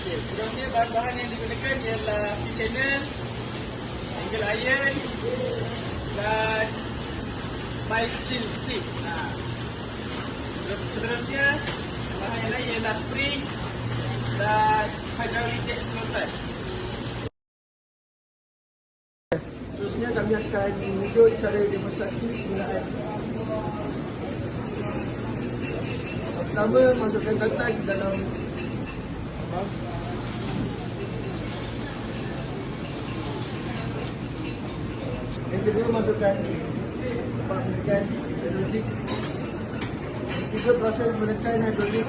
Sebelumnya bahan-bahan yang digunakan ialah container Angle iron Dan Pipe steel sheet ha. Seterusnya Bahan yang lain ialah spring Dan hydraulic jack slotan Seterusnya kami akan menunjuk cara demonstrasi penggunaan Pertama, masukkan tantan ke dalam abang. Yang kedua, masukkan menekan hidrolik ketiga, proses menekan hidrolik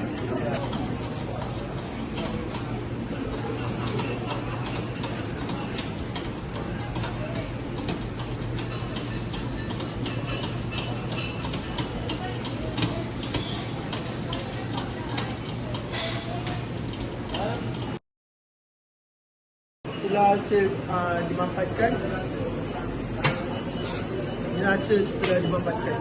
hasil uh, dimampatkan Ini hasil setelah dimampatkan